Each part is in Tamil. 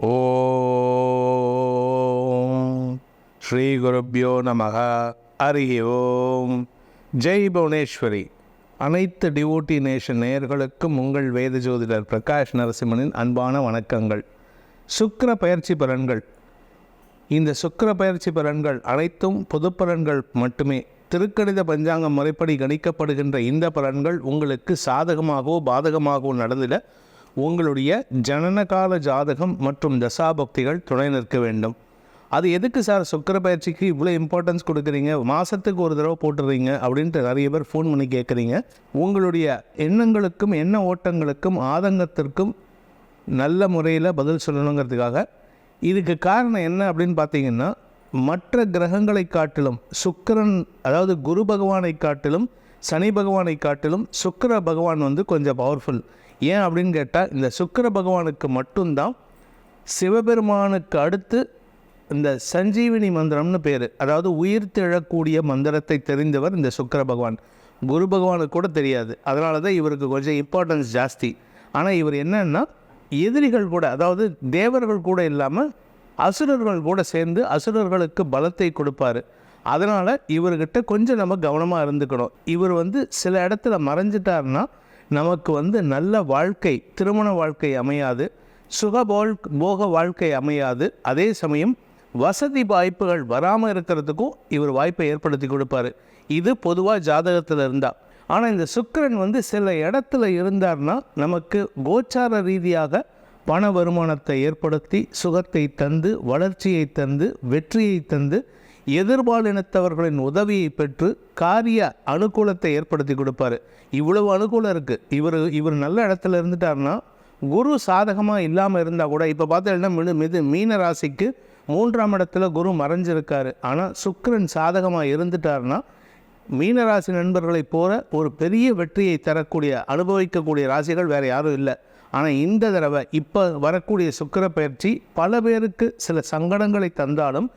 ஓம். ஸ்ரீ குருப்பியோ நமக. ஹரி ஓம். ஜெய் புவனேஸ்வரி. அனைத்து டிவோட்டி நேஷன் நேயர்களுக்கும் உங்கள் வேத ஜோதிடர் பிரகாஷ் நரசிம்மனின் அன்பான வணக்கங்கள். சுக்கர பயிற்சி பலன்கள். இந்த சுக்கர பயிற்சி பலன்கள் அனைத்தும் பொது பலன்கள் மட்டுமே. திருக்கணித பஞ்சாங்கம் முறைப்படி கணிக்கப்படுகின்ற இந்த பலன்கள் உங்களுக்கு சாதகமாகவோ பாதகமாகவோ நடந்திட உங்களுடைய ஜனனகால ஜாதகம் மற்றும் தசாபக்திகள் துணை நிற்க வேண்டும். அது எதுக்கு சார் சுக்கிர பயிற்சிக்கு இவ்வளோ இம்பார்ட்டன்ஸ் கொடுக்குறீங்க? மாதத்துக்கு ஒரு தடவை போட்டுறீங்க அப்படின்ட்டு நிறைய பேர் ஃபோன் பண்ணி கேட்குறீங்க உங்களுடைய எண்ணங்களுக்கும் எண்ண ஓட்டங்களுக்கும் ஆதங்கத்திற்கும் நல்ல முறையில் பதில் சொல்லணுங்கிறதுக்காக இதுக்கு காரணம் என்ன அப்படின்னு பார்த்தீங்கன்னா மற்ற கிரகங்களை காட்டிலும் சுக்கிரன் அதாவது குரு பகவானை காட்டிலும் சனி பகவானை காட்டிலும் சுக்கர பகவான் வந்து கொஞ்சம் பவர்ஃபுல் ஏன் அப்படின்னு கேட்டால் இந்த சுக்கிர பகவானுக்கு மட்டும்தான் சிவபெருமானுக்கு அடுத்து இந்த சஞ்சீவினி மந்திரம்னு பேர். அதாவது உயிர் திழக்கூடிய மந்திரத்தை தெரிந்தவர் இந்த சுக்கர பகவான். குரு பகவானுக்கு கூட தெரியாது. அதனால தான் இவருக்கு கொஞ்சம் இம்பார்ட்டன்ஸ் ஜாஸ்தி. ஆனால் இவர் என்னன்னா எதிரிகள் கூட அதாவது தேவர்கள் கூட இல்லாமல் அசுரர்கள் கூட சேர்ந்து அசுரர்களுக்கு பலத்தை கொடுப்பாரு. அதனால் இவர்கிட்ட கொஞ்சம் நம்ம கவனமாக இருந்துக்கணும். இவர் வந்து சில இடத்துல மறைஞ்சிட்டாருன்னா நமக்கு வந்து நல்ல வாழ்க்கை திருமண வாழ்க்கை அமையாது சுகபோல் போக வாழ்க்கை அமையாது. அதே சமயம் வசதி வாய்ப்புகள் வராமல் இருக்கிறதுக்கும் இவர் வாய்ப்பை ஏற்படுத்தி கொடுப்பாரு. இது பொதுவாக ஜாதகத்தில் இருந்தால் ஆனால் இந்த சுக்கரன் வந்து சில இடத்துல இருந்தார்னா நமக்கு கோச்சார ரீதியாக பண வருமானத்தை ஏற்படுத்தி சுகத்தை தந்து வளர்ச்சியை தந்து வெற்றியை தந்து எதிர்பாலினத்தவர்களின் உதவியை பெற்று காரிய அனுகூலத்தை ஏற்படுத்தி கொடுப்பாரு. இவ்வளவு அனுகூலம் இருக்குது இவர் இவர் நல்ல இடத்துல இருந்துட்டாருன்னா குரு சாதகமாக இல்லாமல் இருந்தால் கூட இப்போ பார்த்தீங்கன்னா மிது மிது மீன ராசிக்கு மூன்றாம் இடத்துல குரு மறைஞ்சிருக்காரு. ஆனால் சுக்கரன் சாதகமாக இருந்துட்டாருன்னா மீனராசி நண்பர்களைப் போல ஒரு பெரிய வெற்றியை தரக்கூடிய அனுபவிக்கக்கூடிய ராசிகள் வேறு யாரும் இல்லை. ஆனால் இந்த தடவை இப்போ வரக்கூடிய சுக்கர பயிற்சி பல பேருக்கு சில சங்கடங்களை தந்தாலும்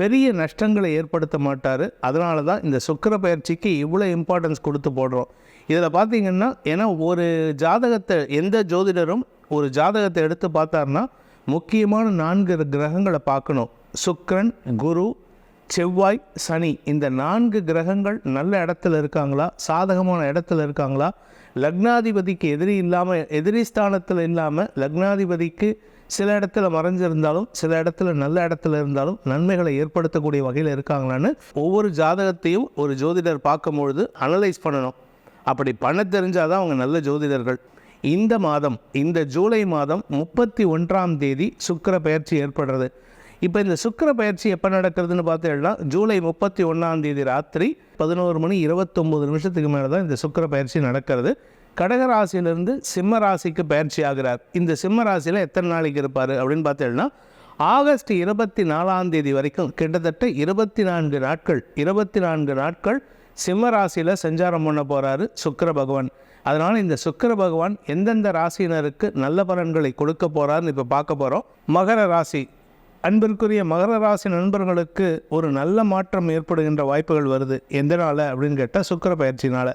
பெரிய நஷ்டங்களை ஏற்படுத்த மாட்டார். அதனால தான் இந்த சுக்கர பயிற்சிக்கு இவ்வளோ இம்பார்ட்டன்ஸ் கொடுத்து போடுறோம். இதில் பார்த்தீங்கன்னா ஏன்னா ஒரு ஜாதகத்தை எந்த ஜோதிடரும் ஒரு ஜாதகத்தை எடுத்து பார்த்தாருன்னா முக்கியமான நான்கு கிரகங்களை பார்க்கணும். சுக்கிரன் குரு செவ்வாய் சனி. இந்த நான்கு கிரகங்கள் நல்ல இடத்துல இருக்காங்களா? சாதகமான இடத்துல இருக்காங்களா? லக்னாதிபதிக்கு எதிரி இல்லாமல் எதிரி ஸ்தானத்தில் இல்லாமல் லக்னாதிபதிக்கு சில இடத்துல மறைஞ்சிருந்தாலும் சில இடத்துல நல்ல இடத்துல இருந்தாலும் நன்மைகளை ஏற்படுத்தக்கூடிய வகையில் இருக்காங்களான்னு ஒவ்வொரு ஜாதகத்தையும் ஒரு ஜோதிடர் பார்க்கும்பொழுது அனலைஸ் பண்ணணும். அப்படி பண்ண தெரிஞ்சால் தான் அவங்க நல்ல ஜோதிடர்கள். இந்த மாதம் இந்த ஜூலை மாதம் முப்பத்தி ஒன்றாம் தேதி சுக்கிர பயிற்சி ஏற்படுறது. இப்போ இந்த சுக்கிர பயிற்சி எப்போ நடக்கிறதுன்னு பார்த்தீங்கன்னா ஜூலை முப்பத்தி ஒன்றாம் தேதி ராத்திரி பதினோரு மணி இருபத்தொம்போது நிமிஷத்துக்கு மேலே தான் இந்த சுக்கிர பயிற்சி நடக்கிறது. கடகராசியிலிருந்து சிம்ம ராசிக்கு பயிற்சி ஆகிறார். இந்த சிம்ம ராசியில் எத்தனை நாளைக்கு இருப்பார் அப்படின்னு பார்த்தீங்கன்னா ஆகஸ்ட் இருபத்தி நாலாம் தேதி வரைக்கும் கிட்டத்தட்ட இருபத்தி நான்கு நாட்கள் இருபத்தி நான்கு நாட்கள் சிம்ம ராசியில் சஞ்சாரம் பண்ண போகிறாரு சுக்கர பகவான். அதனால் இந்த சுக்கர பகவான் எந்தெந்த ராசியினருக்கு நல்ல பலன்களை கொடுக்க போகிறாருன்னு இப்போ பார்க்க போகிறோம் மகர ராசி அன்பிற்குரிய மகர ராசி நண்பர்களுக்கு ஒரு நல்ல மாற்றம் ஏற்படுகின்ற வாய்ப்புகள் வருது. எந்தனால் அப்படின்னு கேட்டால் சுக்கர பயிற்சினால்.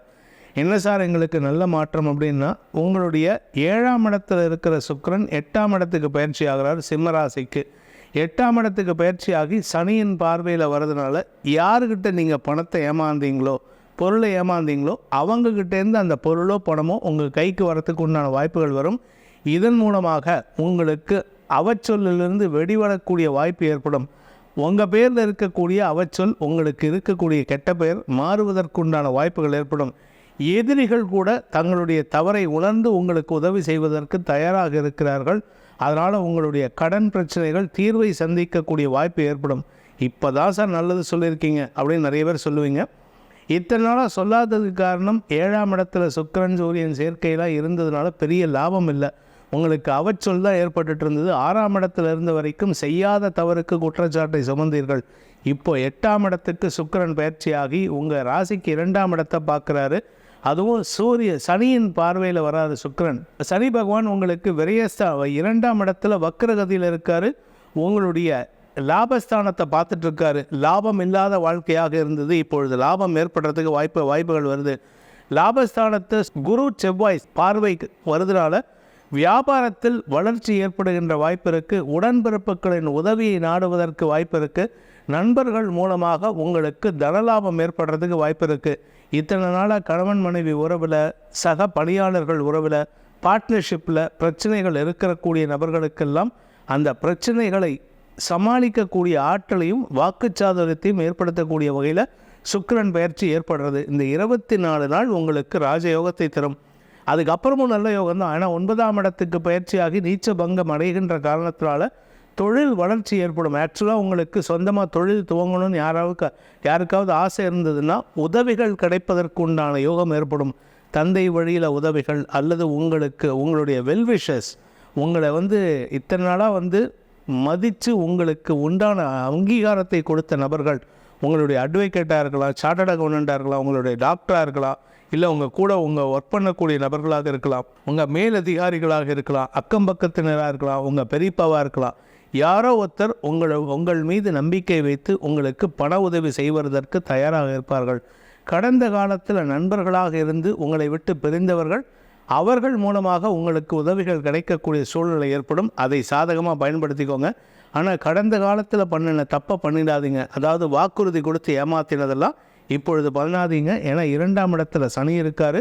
என்ன சார் எங்களுக்கு நல்ல மாற்றம் அப்படின்னா உங்களுடைய ஏழாம் இடத்துல இருக்கிற சுக்கிரன் எட்டாம் இடத்துக்கு பயிற்சி ஆகிறார் சிம்மராசிக்கு எட்டாம் இடத்துக்கு பயிற்சியாகி சனியின் பார்வையில் வர்றதுனால யாருக்கிட்ட நீங்கள் பணத்தை ஏமாந்தீங்களோ பொருளை ஏமாந்தீங்களோ அவங்கக்கிட்டேருந்து அந்த பொருளோ பணமோ உங்கள் கைக்கு வரத்துக்கு உண்டான வாய்ப்புகள் வரும். இதன் மூலமாக உங்களுக்கு அவச்சொல்லிலிருந்து வெடிவரக்கூடிய வாய்ப்பு ஏற்படும். உங்கள் பேரில் இருக்கக்கூடிய அவச்சொல் உங்களுக்கு இருக்கக்கூடிய கெட்ட பெயர் மாறுவதற்குண்டான வாய்ப்புகள் ஏற்படும். எதிரிகள் கூட தங்களுடைய தவறை உணர்ந்து உங்களுக்கு உதவி செய்வதற்கு தயாராக இருக்கிறார்கள். அதனால் உங்களுடைய கடன் பிரச்சனைகள் தீர்வை சந்திக்கக்கூடிய வாய்ப்பு ஏற்படும். இப்போ தான் சார் நல்லது சொல்லியிருக்கீங்க அப்படின்னு நிறைய பேர் சொல்லுவீங்க. இத்தனை நாளாக சொல்லாததுக்கு காரணம் ஏழாம் இடத்துல சுக்கரன் சூரியன் சேர்க்கையெல்லாம் இருந்ததுனால பெரிய லாபம் இல்லை. உங்களுக்கு அவச்சொல் தான் ஏற்பட்டு இருந்தது ஆறாம் இடத்துல இருந்த வரைக்கும் செய்யாத தவறுக்கு குற்றச்சாட்டை சுமந்தீர்கள். இப்போ எட்டாம் இடத்துக்கு சுக்கிரன் பயிற்சியாகி உங்கள் ராசிக்கு இரண்டாம் இடத்தை பார்க்குறாரு. அதுவும் சூரிய சனியின் பார்வையில் வராது சுக்கரன். சனி பகவான் உங்களுக்கு விரயஸ்தா இரண்டாம் இடத்துல வக்கரகதியில் இருக்கார். உங்களுடைய லாபஸ்தானத்தை பார்த்துட்ருக்காரு லாபம் இல்லாத வாழ்க்கையாக இருந்தது. இப்பொழுது லாபம் ஏற்படுறதுக்கு வாய்ப்பு வாய்ப்புகள் வருது. லாபஸ்தானத்தை குரு செவ்வாய் பார்வைக்கு வருதுனால வியாபாரத்தில் வளர்ச்சி ஏற்படுகின்ற வாய்ப்பு இருக்குது உடன்பிறப்புகளின் உதவியை நாடுவதற்கு வாய்ப்பு இருக்குது நண்பர்கள் மூலமாக உங்களுக்கு தனலாபம் ஏற்படுறதுக்கு வாய்ப்பு இருக்குது இத்தனை நாளாக கணவன் மனைவி உறவில் சக பணியாளர்கள் உறவில் பார்ட்னர்ஷிப்பில் பிரச்சனைகள் இருக்கக்கூடிய நபர்களுக்கெல்லாம் அந்த பிரச்சனைகளை சமாளிக்கக்கூடிய ஆற்றலையும் வாக்குச்சாதுரியத்தையும் ஏற்படுத்தக்கூடிய வகையில் சுக்கரன் பயிற்சி ஏற்படுறது. இந்த இருபத்தி நாலு நாள் உங்களுக்கு ராஜயோகத்தை தரும். அதுக்கப்புறமும் நல்ல யோகம் தான். ஆனால் ஒன்பதாம் இடத்துக்கு பயிற்சியாகி நீச்ச பங்கம் அடைகின்ற காரணத்தினால தொழில் வளர்ச்சி ஏற்படும். ஆக்சுவலாக உங்களுக்கு சொந்தமாக தொழில் துவங்கணும்னு யாராவது யாருக்காவது ஆசை இருந்ததுன்னா உதவிகள் கிடைப்பதற்கு உண்டான யோகம் ஏற்படும். தந்தை வழியில் உதவிகள் அல்லது உங்களுக்கு உங்களுடைய வெல்விஷஸ் உங்களை வந்து இத்தனை நாளாக வந்து மதித்து உங்களுக்கு உண்டான அங்கீகாரத்தை கொடுத்த நபர்கள் உங்களுடைய அட்வொகேட்டாக இருக்கலாம் சார்ட்டர்ட் அக்கௌண்டண்ட்டாக இருக்கலாம் உங்களுடைய டாக்டராக இருக்கலாம் இல்லை உங்கள் கூட உங்கள் ஒர்க் பண்ணக்கூடிய நபர்களாக இருக்கலாம் உங்கள் மேலதிகாரிகளாக இருக்கலாம் அக்கம் பக்கத்தினராக இருக்கலாம் உங்கள் பெரியப்பாவாக இருக்கலாம் யாரோ ஒருத்தர் உங்களை உங்கள் மீது நம்பிக்கை வைத்து உங்களுக்கு பண உதவி செய்வதற்கு தயாராக இருப்பார்கள். கடந்த காலத்தில் நண்பர்களாக இருந்து உங்களை விட்டு பிரிந்தவர்கள் அவர்கள் மூலமாக உங்களுக்கு உதவிகள் கிடைக்கக்கூடிய சூழ்நிலை ஏற்படும். அதை சாதகமாக பயன்படுத்திக்கோங்க. ஆனால் கடந்த காலத்தில் பண்ணின தப்பை பண்ணிடாதீங்க. அதாவது வாக்குறுதி கொடுத்து ஏமாத்தினதெல்லாம் இப்பொழுது பண்ணாதீங்க. ஏன்னா இரண்டாம் இடத்துல சனி இருக்கார்.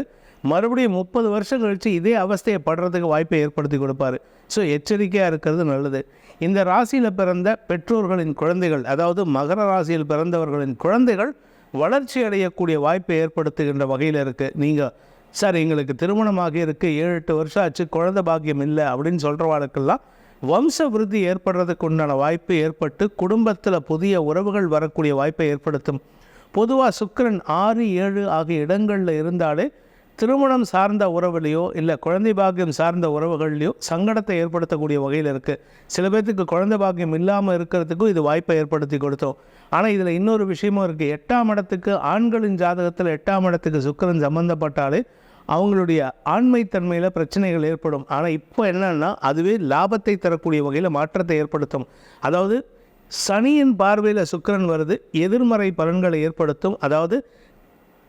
மறுபடியும் முப்பது வருஷம் கழித்து இதே அவஸ்தையை படுறதுக்கு வாய்ப்பை ஏற்படுத்தி கொடுப்பாரு. ஸோ எச்சரிக்கையாக இருக்கிறது நல்லது. இந்த ராசியில் பிறந்த பெற்றோர்களின் குழந்தைகள் அதாவது மகர ராசியில் பிறந்தவர்களின் குழந்தைகள் வளர்ச்சி அடையக்கூடிய வாய்ப்பை ஏற்படுத்துகின்ற வகையில் இருக்குது நீங்கள் சார் எங்களுக்கு திருமணமாகி இருக்குது ஏழு எட்டு வருஷம் ஆச்சு. குழந்தை பாக்கியம் இல்லை. அப்படின்னு சொல்கிறவாளுக்கெல்லாம் வம்ச விருத்தி ஏற்படுறதுக்கு உண்டான வாய்ப்பு ஏற்பட்டு குடும்பத்தில் புதிய உறவுகள் வரக்கூடிய வாய்ப்பை ஏற்படுத்தும். பொதுவாக சுக்கிரன் ஆறு ஏழு ஆகிய இடங்களில் இருந்தாலே திருமணம் சார்ந்த உறவுலையோ இல்லை குழந்தை பாக்கியம் சார்ந்த உறவுகள்லையோ சங்கடத்தை ஏற்படுத்தக்கூடிய வகையில் இருக்குது சில பேர்த்துக்கு குழந்தை பாக்கியம் இல்லாமல் இருக்கிறதுக்கும் இது வாய்ப்பை ஏற்படுத்தி கொடுத்தோம். ஆனால் இதில் இன்னொரு விஷயமும் இருக்குது எட்டாம் இடத்துக்கு ஆண்களின் ஜாதகத்தில் எட்டாம் இடத்துக்கு சுக்கிரன் சம்மந்தப்பட்டாலே அவங்களுடைய ஆண்மைத்தன்மையில் பிரச்சனைகள் ஏற்படும். ஆனால் இப்போ என்னன்னா அதுவே லாபத்தை தரக்கூடிய வகையில் மாற்றத்தை ஏற்படுத்தும். அதாவது சனியின் பார்வையில் சுக்கிரன் வருது எதிர்மறை பலன்களை ஏற்படுத்தும். அதாவது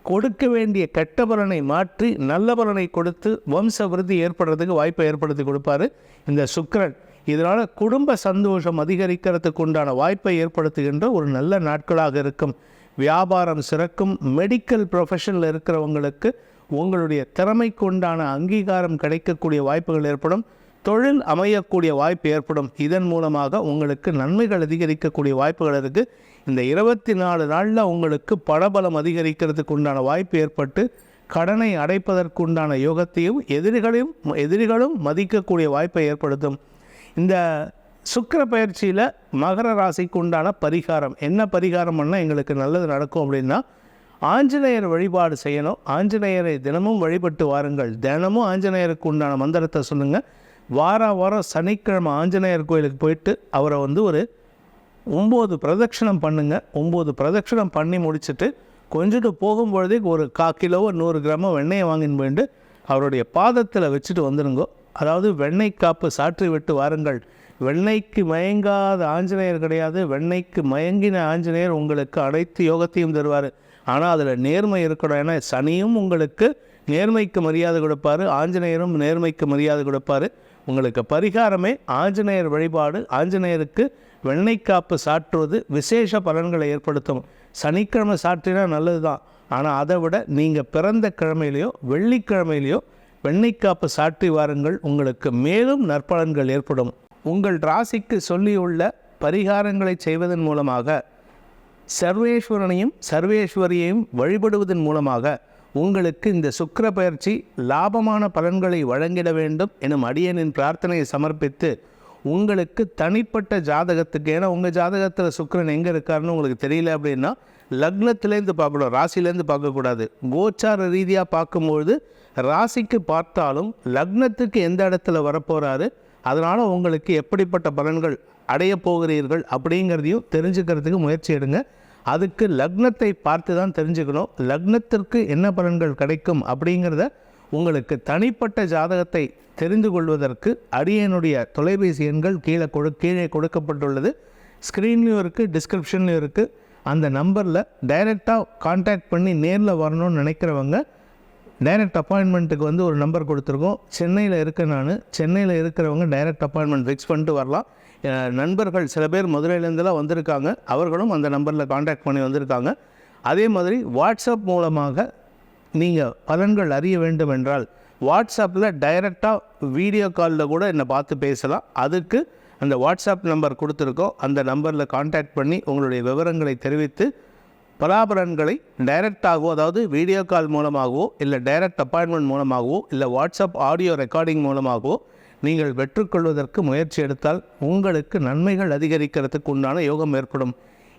கொடுக்க வேண்டிய கெட்ட பலனை மாற்றி நல்ல பலனை கொடுத்து வம்ச விருத்தி ஏற்படுறதுக்கு வாய்ப்பை ஏற்படுத்தி கொடுப்பாரு இந்த சுக்கரன். இதனால் குடும்ப சந்தோஷம் அதிகரிக்கிறதுக்கு உண்டான வாய்ப்பை ஏற்படுத்துகின்ற ஒரு நல்ல நாட்களாக இருக்கும். வியாபாரம் சிறக்கும். மெடிக்கல் ப்ரொஃபஷனில் இருக்கிறவங்களுக்கு உங்களுடைய திறமைக்கு உண்டான அங்கீகாரம் கிடைக்கக்கூடிய வாய்ப்புகள் ஏற்படும். தொழில் அமையக்கூடிய வாய்ப்பு ஏற்படும். இதன் மூலமாக உங்களுக்கு நன்மைகள் அதிகரிக்கக்கூடிய வாய்ப்புகள் இருக்குது இந்த இருபத்தி நாலு நாளில் உங்களுக்கு பணபலம் அதிகரிக்கிறதுக்கு உண்டான வாய்ப்பு ஏற்பட்டு கடனை அடைப்பதற்கு உண்டான யோகத்தையும் எதிரிகளையும் எதிரிகளும் மதிக்கக்கூடிய வாய்ப்பை ஏற்படுத்தும். இந்த சுக்கிர பயிற்சியில் மகர ராசிக்கு உண்டான பரிகாரம். என்ன பரிகாரம் பண்ணால் எங்களுக்கு நல்லது நடக்கும் அப்படின்னா ஆஞ்சநேயர் வழிபாடு செய்யணும். ஆஞ்சநேயரை தினமும் வழிபட்டு வாருங்கள். தினமும் ஆஞ்சநேயருக்கு உண்டான மந்திரத்தை சொல்லுங்கள் வார வாரம் சனிக்கிழமை ஆஞ்சநேயர் கோயிலுக்கு போயிட்டு அவரை வந்து ஒரு ஒம்பது பிரதட்சணம் பண்ணுங்கள் ஒம்பது பிரதட்சணம் பண்ணி முடிச்சுட்டு கொஞ்சிட்டு போகும்பொழுதே ஒரு கா கிலோவோ நூறு கிராமோ வெண்ணெயை வாங்கின்னு போயிட்டு அவருடைய பாதத்தில் வச்சுட்டு வந்துடுங்கோ அதாவது வெண்ணெய் காப்பு சாற்றி விட்டு வாருங்கள். வெண்ணெய்க்கு மயங்காத ஆஞ்சநேயர் கிடையாது. வெண்ணெய்க்கு மயங்கின ஆஞ்சநேயர் உங்களுக்கு அனைத்து யோகத்தையும் தருவார். ஆனால் அதில் நேர்மை இருக்கணும். ஏன்னா சனியும் உங்களுக்கு நேர்மைக்கு மரியாதை கொடுப்பாரு. ஆஞ்சநேயரும் நேர்மைக்கு மரியாதை கொடுப்பாரு. உங்களுக்கு பரிகாரமே ஆஞ்சநேயர் வழிபாடு. ஆஞ்சநேயருக்கு வெண்ணெய் காப்பு சாற்றுவது விசேஷ பலன்களை ஏற்படுத்தும். சனிக்கிழமை சாற்றினா நல்லது தான் ஆனால் அதை விட நீங்கள் பிறந்த கிழமையிலையோ வெள்ளிக்கிழமையிலையோ வெண்ணெய்க்காப்பு சாற்றி வாருங்கள். உங்களுக்கு மேலும் நற்பலன்கள் ஏற்படும். உங்கள் ராசிக்கு சொல்லியுள்ள பரிகாரங்களை செய்வதன் மூலமாக சர்வேஸ்வரனையும் சர்வேஸ்வரியையும் வழிபடுவதன் மூலமாக உங்களுக்கு இந்த சுக்கர பயிற்சி லாபமான பலன்களை வழங்கிட வேண்டும் எனும் அடியனின் பிரார்த்தனையை சமர்ப்பித்து உங்களுக்கு தனிப்பட்ட ஜாதகத்துக்கு ஏன்னா உங்கள் ஜாதகத்தில் சுக்கரன் எங்கே இருக்காருன்னு உங்களுக்கு தெரியல அப்படின்னா லக்னத்திலேருந்து பார்க்கணும் ராசிலேருந்து பார்க்கக்கூடாது. கோச்சார ரீதியாக பார்க்கும்பொழுது ராசிக்கு பார்த்தாலும் லக்னத்துக்கு எந்த இடத்துல வரப்போகிறாரு அதனால் உங்களுக்கு எப்படிப்பட்ட பலன்கள் அடைய போகிறீர்கள் அப்படிங்கிறதையும் தெரிஞ்சுக்கிறதுக்கு முயற்சி எடுங்க. அதுக்கு லக்னத்தை பார்த்து தான் தெரிஞ்சுக்கணும். லக்னத்திற்கு என்ன பலன்கள் கிடைக்கும் அப்படிங்கிறத உங்களுக்கு தனிப்பட்ட ஜாதகத்தை தெரிந்து கொள்வதற்கு அடியனுடைய தொலைபேசி எண்கள் கீழே கொடு கீழே கொடுக்கப்பட்டுள்ளது. ஸ்க்ரீன்லேயும் இருக்குது டிஸ்கிரிப்ஷன்லேயும் இருக்குது அந்த நம்பரில் டைரெக்டாக காண்டாக்ட் பண்ணி நேரில் வரணும்னு நினைக்கிறவங்க டைரக்ட் அப்பாயின்மெண்ட்டுக்கு வந்து ஒரு நம்பர் கொடுத்துருக்கோம். சென்னையில் இருக்க நான் சென்னையில் இருக்கிறவங்க டைரக்ட் அப்பாயின்மெண்ட் ஃபிக்ஸ் பண்ணிட்டு வரலாம். நண்பர்கள் சில பேர் மதுரையிலேருந்துலாம் வந்திருக்காங்க. அவர்களும் அந்த நம்பரில் காண்டாக்ட் பண்ணி வந்திருக்காங்க. அதே மாதிரி வாட்ஸ்அப் மூலமாக நீங்கள் பலன்கள் அறிய வேண்டும் என்றால் வாட்ஸ்அப்பில் டைரெக்டாக வீடியோ காலில் கூட என்னை பார்த்து பேசலாம். அதுக்கு அந்த வாட்ஸ்அப் நம்பர் கொடுத்துருக்கோம். அந்த நம்பரில் காண்டாக்ட் பண்ணி உங்களுடைய விவரங்களை தெரிவித்து பலாபலன்களை டைரக்டாகவோ அதாவது வீடியோ கால் மூலமாகவோ இல்லை டைரக்ட் அப்பாயின்மெண்ட் மூலமாகவோ இல்லை வாட்ஸ்அப் ஆடியோ ரெக்கார்டிங் மூலமாகவோ நீங்கள் பெற்றுக்கொள்வதற்கு முயற்சி எடுத்தால் உங்களுக்கு நன்மைகள் அதிகரிக்கிறதுக்கு உண்டான யோகம் ஏற்படும்.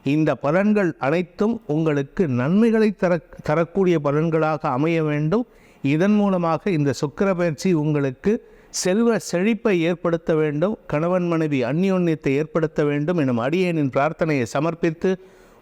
இந்த பலன்கள் அனைத்தும் உங்களுக்கு நன்மைகளை தர தரக்கூடிய பலன்களாக அமைய வேண்டும். இதன் மூலமாக இந்த சுக்கிர பயிற்சி உங்களுக்கு செல்வ செழிப்பை ஏற்படுத்த வேண்டும். கணவன் மனைவி அந்யோன்யத்தை ஏற்படுத்த வேண்டும். எனும் அடியேனின் பிரார்த்தனையை சமர்ப்பித்து